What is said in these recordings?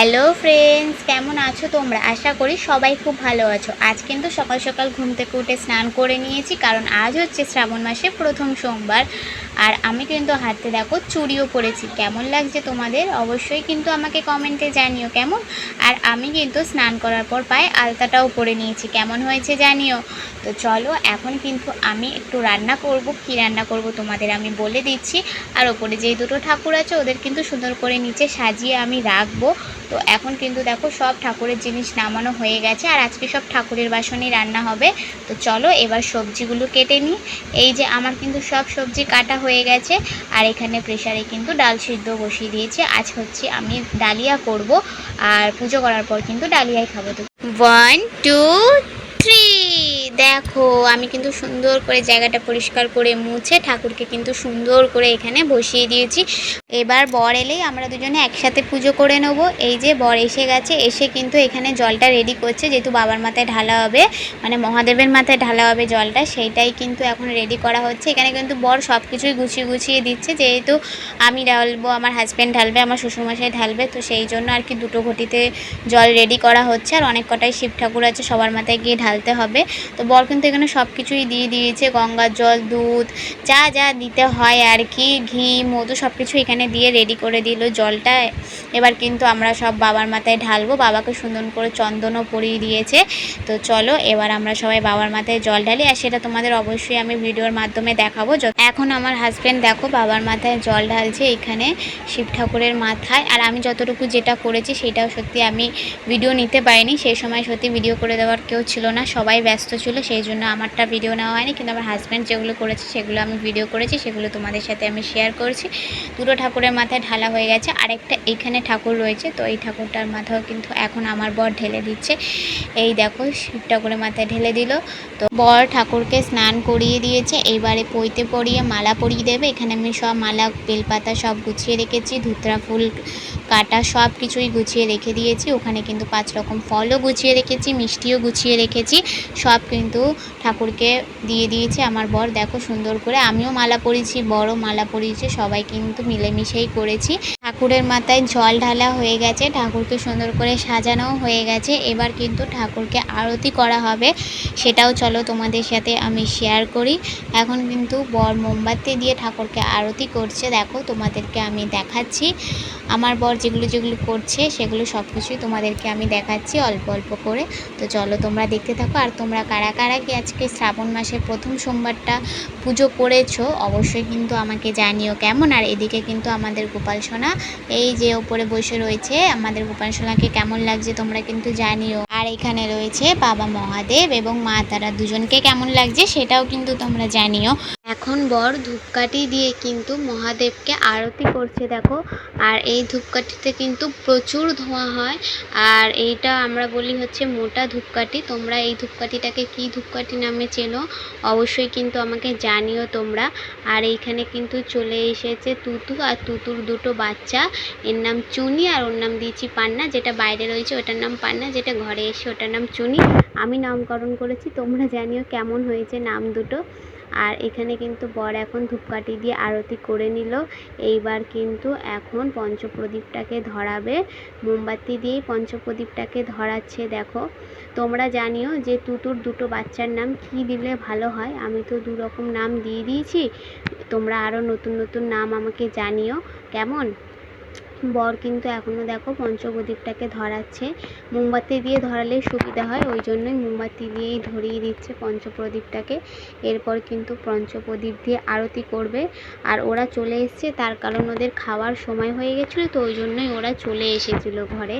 Hello friends, কেমন আছো তোমরা? আশা করি সবাই খুব ভালো আছো। আজ কিন্তু সকাল সকাল ঘুম থেকে উঠে স্নান করে নিয়েছি, কারণ আজ হচ্ছে শ্রাবণ মাসে প্রথম সোমবার। আর আমি কিন্তু হাতে দেখো চুড়িও পরেছি। কেমন লাগছে তোমাদের? অবশ্যই কিন্তু আমাকে কমেন্টে জানিও কেমন। আর আমি কিন্তু স্নান করার পর পায়ে আলতাটাও পরে নিয়েছি। কেমন হয়েছে জানিও? তো চলো, এখন কিন্তু আমি একটু রান্না করব। কি রান্না করব তোমাদের আমি বলে দিচ্ছি। আর ওপরে যেই দুটো ঠাকুর আছে, ওদের কিন্তু সুন্দর করে নিচে সাজিয়ে আমি রাখব। তো এখন কিন্তু দেখো সব ঠাকুরের জিনিস নামানো হয়ে গেছে, আর আজকে সব ঠাকুরের বাসনই রান্না হবে। তো চলো এবার সবজিগুলো কেটে নিই। এই যে আমার কিন্তু সব সবজি কাটা হয়ে গেছে, আর এখানে প্রেশারে কিন্তু ডাল সিদ্ধ বসিয়ে দিয়েছে। আজ হচ্ছে আমি ডালিয়া করব, আর পুজো করার পর কিন্তু ডালিয়াই খাব। তো ওয়ান টু থ্রি দেখো, আমি কিন্তু সুন্দর করে জায়গাটা পরিষ্কার করে মুছে ঠাকুরকে কিন্তু সুন্দর করে এখানে বসিয়ে দিয়েছি। এবার বর এলেই আমরা দুজনে একসাথে পুজো করে নেব। এই যে বর এসে গেছে, এসে কিন্তু এখানে জলটা রেডি করছে, যেহেতু বাবার মাথায় ঢালা হবে মানে মহাদেবের মাথায় ঢালা হবে জলটা, সেইটাই কিন্তু এখন রেডি করা হচ্ছে। এখানে কিন্তু বর সব কিছুই গুছিয়ে গুছিয়ে দিচ্ছে, যেহেতু আমি ঢালবো, আমার হাজব্যান্ড ঢালবে, আমার শ্বশুরমশাই ঢালবে, তো সেই জন্য আর কি দুটো ঘটিতে জল রেডি করা হচ্ছে। আর অনেক কটাই শিব ঠাকুর আছে, সবার মাথায় গিয়ে ঢালতে হবে। তো বর কিন্তু এখানে সব কিছুই দিয়ে দিয়েছে, গঙ্গার জল, দুধ, যা যা দিতে হয় আর কি, ঘি, মধু সব কিছু এখানে দিয়ে রেডি করে দিল জলটা। এবার কিন্তু আমরা সব বাবার মাথায় ঢালবো, বাবাকে সুন্দর করে চন্দনও পরিয়ে দিয়েছে। তো চলো, এবার আমরা সবাই বাবার মাথায় জল ঢালি আর সেটা তোমাদের অবশ্যই আমি ভিডিওর মাধ্যমে দেখাবো। এখন আমার হাজব্যান্ড দেখো, বাবার মাথায় জল ঢালছে এখানে শিব ঠাকুরের মাথায়। আর আমি যতটুকু যেটা করেছি সেটাও সত্যি আমি ভিডিও নিতে পারিনি। সেই সময় সত্যি ভিডিও করে দেওয়ার কেউ ছিল না, সবাই ব্যস্ত ছিল। সেই জন্য আমারটা ভিডিও নেওয়া হয়নি। কিন্তু আমার হাজব্যান্ড যেগুলো করেছে, সেগুলো আমি ভিডিও করেছি, সেগুলো তোমাদের সাথে আমি শেয়ার করছি। দুটো ঠাকুরের মাথায় ঢালা হয়ে গেছে, আরেকটা এইখানে ঠাকুর রয়েছে, তো এই ঠাকুরটার মাথাও কিন্তু এখন আমার বর ঢেলে দিচ্ছে। এই দেখো শিব ঠাকুরের মাথায় ঢেলে দিল। তো বর ঠাকুরকে স্নান করিয়ে দিয়েছে এইবারে পইতে পরিয়ে মালা পরিয়ে দেবে। এখানে আমি সব মালা, বেলপাতা সব গুছিয়ে রেখেছি, ধুতরা ফুল, কাটা সব কিছুই গুছিয়ে রেখে দিয়েছি। ওখানে কিন্তু পাঁচ রকম ফলও গুছিয়ে রেখেছি, মিষ্টিও গুছিয়ে রেখেছি সব কিন্তু ঠাকুরকে দিয়ে দিয়েছে আমার বর। দেখো সুন্দর করে আমিও মালা পরিয়েছি বড় মালা পরিয়েছে, সবাই কিন্তু মিলেমিশেই করেছি। ঠাকুরের মাথায় জল ঢালা হয়ে গেছে, ঠাকুরকে সুন্দর করে সাজানোও হয়ে গেছে। এবার কিন্তু ঠাকুরকে আরতি করা হবে, সেটাও চলো তোমাদের সাথে আমি শেয়ার করি। এখন কিন্তু বর মোমবাতি দিয়ে ঠাকুরকে আরতি করছে, দেখো তোমাদেরকে আমি দেখাচ্ছি। আমার বর যেগুলো যেগুলো করছে সেগুলো সব কিছুই তোমাদেরকে আমি দেখাচ্ছি অল্প অল্প করে। তো চলো তোমরা দেখতে থাকো। আর তোমরা কারা কারা কি আজকে শ্রাবণ মাসের প্রথম সোমবারটা পুজো করেছ অবশ্যই কিন্তু আমাকে জানিও কেমন। আর এদিকে কিন্তু আমাদের গোপাল সোনা, এই যে ওপরে বসে রয়েছে, আমাদের গোপাল সোনাকে কেমন লাগছে তোমরা কিন্তু জানিও। আর এখানে রয়েছে বাবা মহাদেব এবং মা তারা দুজনকে কেমন লাগছে সেটাও কিন্তু তোমরা জানিও। এখন বর ধূপকাঠি দিয়ে কিন্তু মহাদেবকে আরতি করছে, দেখো। আর এই ধূপকাঠিতে কিন্তু প্রচুর ধোঁয়া হয়। আর এইটা আমরা বলি হচ্ছে মোটা ধূপকাঠি। তোমরা এই ধূপকাঠিটাকে কি ধূপকাঠি নামে চেনো? অবশ্যই কিন্তু আমাকে জানিও তোমরা। আর এইখানে কিন্তু চলে এসেছে তুতু। আর তুতুর দুটো বাচ্চা। এর নাম চুনি আর ওর নাম দিয়েছি পান্না। যেটা বাইরে রয়েছে ওটার নাম পান্না। যেটা ঘরে এসে ওটার নাম চুনি। আমি নামকরণ করেছি। তোমরা জানিও কেমন হয়েছে নাম দুটো। আর এখানে কিন্তু বর এখন ধূপকাঠি দিয়ে আরতি করে নিল। এইবার কিন্তু এখন পঞ্চপ্রদীপটাকে ধরাবে। মোমবাতি দিয়েই পঞ্চপ্রদীপটাকে ধরাচ্ছে, দেখো। তোমরা জানিও যে তুতুর দুটো বাচ্চার নাম কী দিলে ভালো হয়? আমি তো দু রকম নাম দিয়ে দিয়েছি। তোমরা আরও নতুন নতুন নাম আমাকে জানিও। কেমন? বর কিন্তু এখনও দেখো পঞ্চপ্রদীপটাকে ধরাচ্ছে। মোমবাতি দিয়ে ধরালে সুবিধা হয়, ওই জন্যই মোমবাতি দিয়েই ধরিয়ে দিচ্ছে পঞ্চপ্রদীপটাকে। এরপর কিন্তু পঞ্চপ্রদীপ দিয়ে আরতি করবে। আর ওরা চলে এসছে, তার কারণ ওদের খাওয়ার সময় হয়ে গেছিল, তো ওই জন্যই ওরা চলে এসেছিল ঘরে।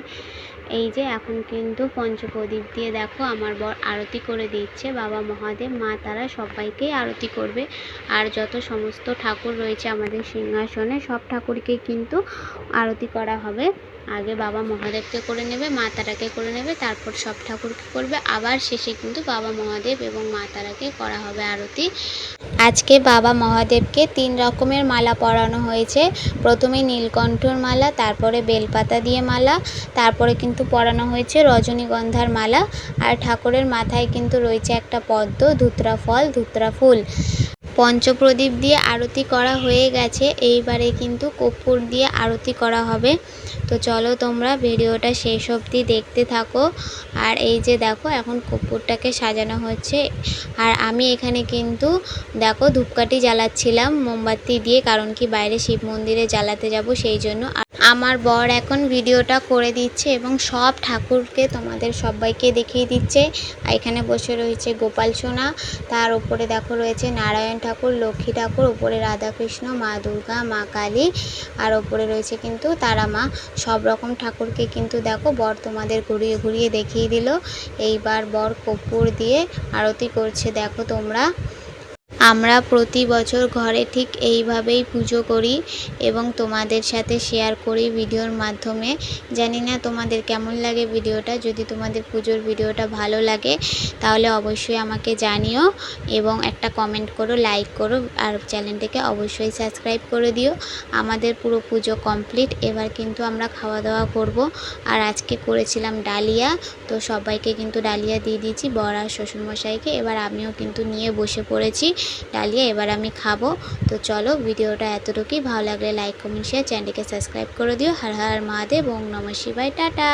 এই যে এখন কিন্তু পঞ্চপ্রদীপ দিয়ে দেখো আমার বর আরতি করে দিচ্ছে, বাবা মহাদেব, মা তারা সবাইকেই আরতি করবে। আর যত সমস্ত ঠাকুর রয়েছে আমাদের সিংহাসনে, সব ঠাকুরকে কিন্তু আরতি করা হবে। আগে বাবা মহাদেবকে করে নেবে, মা তারাকে করে নেবে, তারপর সব ঠাকুরকে করবে? আবার শেষে কিন্তু বাবা মহাদেব এবং মা তারাকে করা হবে আরতি। আজকে বাবা মহাদেবকে তিন রকমের মালা পরানো হয়েছে। প্রথমে নীলকণ্ঠর মালা, তারপরে বেলপাতা দিয়ে মালা, তারপরে কিন্তু পরানো হয়েছে রজনীগন্ধার মালা। আর ঠাকুরের মাথায় কিন্তু রয়েছে একটা পদ্ম, ধুতরা ফল, ধুতরা ফুল। পঞ্চপ্রদীপ দিয়ে আরতি করা হয়ে গেছে। এইবারে কিন্তু কর্পূর দিয়ে আরতি করা হবে। তো চলো তোমরা ভিডিওটা শেষ অবধি দেখতে থাকো। আর এই যে দেখো, এখন কর্পূরটাকে সাজানো হচ্ছে। আর আমি এখানে কিন্তু দেখো ধূপকাঠি জ্বালাচ্ছিলাম মোমবাতি দিয়ে, কারণ কি বাইরে শিব মন্দিরে জ্বালাতে যাব, সেই জন্য আমার বর এখন ভিডিওটা করে দিচ্ছে এবং সব ঠাকুরকে তোমাদের সবাইকে দেখিয়ে দিচ্ছে। আর এখানে বসে রয়েছে গোপাল সোনা, তার উপরে দেখো রয়েছে নারায়ণ ঠাকুর, লক্ষ্মী ঠাকুর, উপরে রাধাকৃষ্ণ, মা দুর্গা, মা কালী, আর ওপরে রয়েছে কিন্তু তারা মা। সব রকম ঠাকুরকে কিন্তু দেখো বর তোমাদের ঘুরিয়ে ঘুরিয়ে দেখিয়ে দিল। এইবার বর কর্পূর দিয়ে আরতি করছে, দেখো তোমরা। আমরা প্রতি বছর ঘরে ঠিক এইভাবেই পুজো করি এবং তোমাদের সাথে শেয়ার করি ভিডিওর মাধ্যমে। জানি না তোমাদের কেমন লাগে ভিডিওটা যদি তোমাদের পুজোর ভিডিওটা ভালো লাগে, তাহলে অবশ্যই আমাকে জানিও এবং একটা কমেন্ট করো লাইক করো, আর চ্যানেলটাকে অবশ্যই সাবস্ক্রাইব করে দিও। আমাদের পুরো পুজো কমপ্লিট এবার কিন্তু আমরা খাওয়া দাওয়া করব। আর আজকে করেছিলাম ডালিয়া, তো সবাইকে কিন্তু ডালিয়া দিয়ে দিয়েছি বর আর শ্বশুরমশাইকে। এবার আমিও কিন্তু নিয়ে বসে পড়েছি। ডালিয়া এবার আমি খাব। তো চলো ভিডিওটা এতটুকুই। ভালো লাগলে লাইক কমেন্ট শেয়ার চ্যানেলটিকে সাবস্ক্রাইব করে দিও। হর হর মহাদেব, ওম নম শিবায়। টাটা!